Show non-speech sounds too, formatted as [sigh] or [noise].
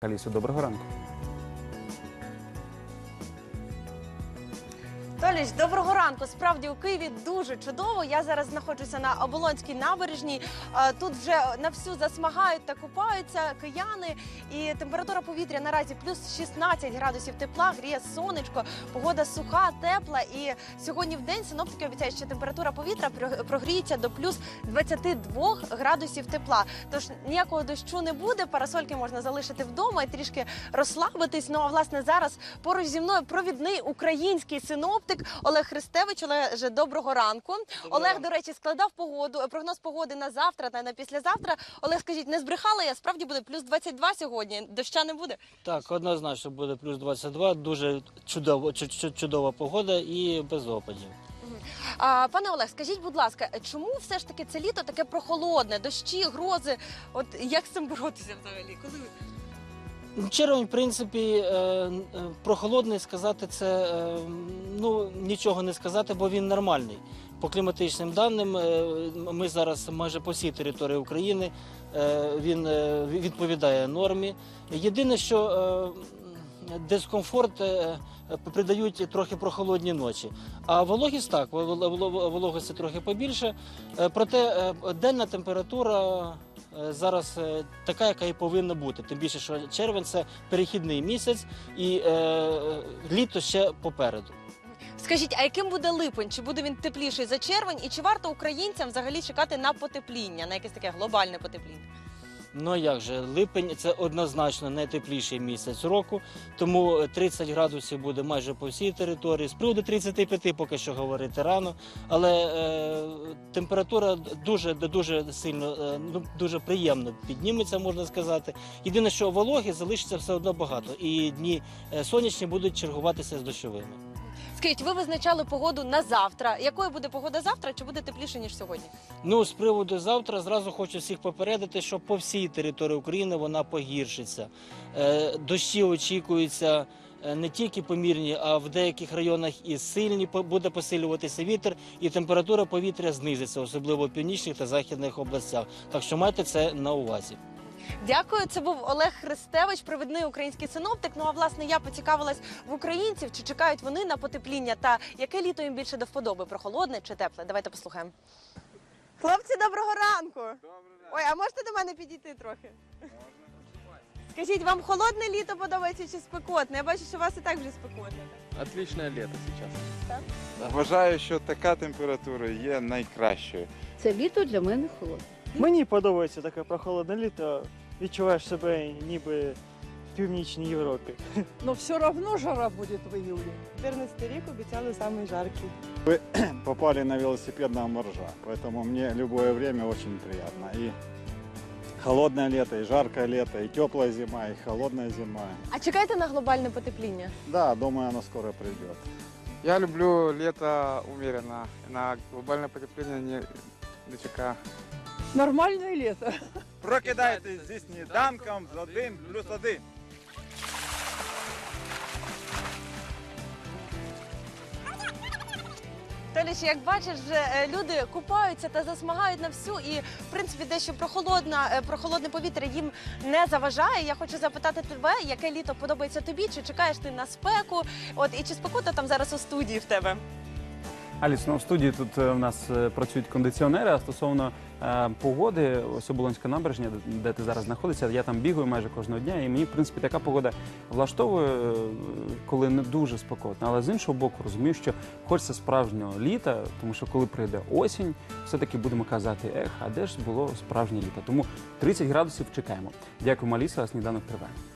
Алісо, доброго ранку. Толіч, доброго ранку. Справді у Києві дуже чудово. Я зараз знаходжуся на Оболонській набережній. Е, Тут вже на всю засмагають та купаються кияни. І температура повітря наразі плюс 16 градусів тепла, гріє сонечко, погода суха, тепла. І сьогодні в день синоптики обіцяють, що температура повітря прогріється до плюс 22 градусів тепла. Тож ніякого дощу не буде. Парасольки можна залишити вдома і трішки розслабитись. Ну а власне зараз поруч зі мною провідний український синоптик Олег Христевич. Олеже, доброго ранку. Олег, до речі, складав погоду, е, прогноз погоди на завтра та на післязавтра. Олег, скажіть, не збрехала я? Справді буде плюс 22 сьогодні. Доща не буде. Так, однозначно буде плюс 22, дуже чудово, чу- чу- чудова погода і без опадів. А, пане Олег, скажіть, будь ласка, чому все ж таки це літо таке прохолодне, дощі, грози? От як з цим боротися взагалі? Коли Червень, в принципі, про холодний сказати це е, ну нічого не сказати, бо він нормальний. По кліматичним даним, е, ми зараз майже по всій території України е, він е, відповідає нормі. Єдине, що е, дискомфорт е, придають трохи прохолодні ночі. А вологість так, вол- вол- вологості трохи побільше. Е, Проте е, денна температура е, зараз е, така, яка і повинна бути. Тим більше, що червень це перехідний місяць, і е, літо ще попереду. Скажіть, а яким буде липень? Чи буде він тепліший за червень? І чи варто українцям взагалі чекати на потепління, на якесь таке глобальне потепління? Ну як же, липень це однозначно найтепліший місяць року, тому 30 градусів буде майже по всій території. З приводу 35 поки що говорити рано, але е, температура дуже дуже сильно, е, ну дуже приємно підніметься, можна сказати. Єдине, що вологи залишиться все одно багато, і дні е, сонячні будуть чергуватися з дощовими. Скажіть, ви визначали погоду на завтра. Якою буде погода завтра? Чи буде тепліше ніж сьогодні? Ну, з приводу завтра, зразу хочу всіх попередити, що по всій території України вона погіршиться. Е, дощі очікуються е, не тільки помірні, а в деяких районах і сильні буде посилюватися вітер, і температура повітря знизиться, особливо в північних та західних областях. Так що майте це на увазі. Дякую. Це був Олег Христевич, провідний український синоптик. Ну а власне я поцікавилась в українців, чи чекають вони на потепління та яке літо їм більше до вподоби прохолодне чи тепле. Давайте послухаємо. Хлопці, доброго ранку. Ой, а можете до мене підійти трохи? Скажіть, вам холодне літо подобається чи спекотне? Я бачу, що у вас і так вже спекотне. Отличное лето сейчас. Вважаю, що така температура є найкращою. Це літо для мене холодне. Мені подобається таке прохолодне літо. Відчуваєш себе ніби в північній Європі. Но все равно жара будет в июле. 14 рік обіцяли самий жаркий. [clears throat] попали на велосипедного моржа, поэтому мне любое время очень приятно. И холодное лето, и жаркое лето, и теплая зима, и холодная зима. А чекаєте на глобальне потепління? Да, думаю, оно скоро придет. Я люблю лето умеренно. На глобальное потепление не дочекаю. Нормальное лето. Прокидайтесь зі сніданком з один плюс один. Толіч, як бачиш, вже е, люди купаються та засмагають на всю, і в принципі дещо прохолодна, е, прохолодне повітря їм не заважає. Я хочу запитати тебе, яке літо подобається тобі? Чи чекаєш ти на спеку? От і чи спекота там зараз у студії в тебе? Аліс, ну в студії тут е, в нас е, працюють кондиціонери. А стосовно е, погоди, ось Оболонська набережня, де- ти зараз знаходишся, я там бігаю майже кожного дня, і мені, в принципі, така погода влаштовує, е, коли не дуже спекотно. Але з іншого боку, розумію, що хочеться справжнього літа, тому що коли прийде осінь, все-таки будемо казати, ех, а де ж було справжнє літо? Тому 30 градусів чекаємо. Дякую, Аліса, сніданок триває.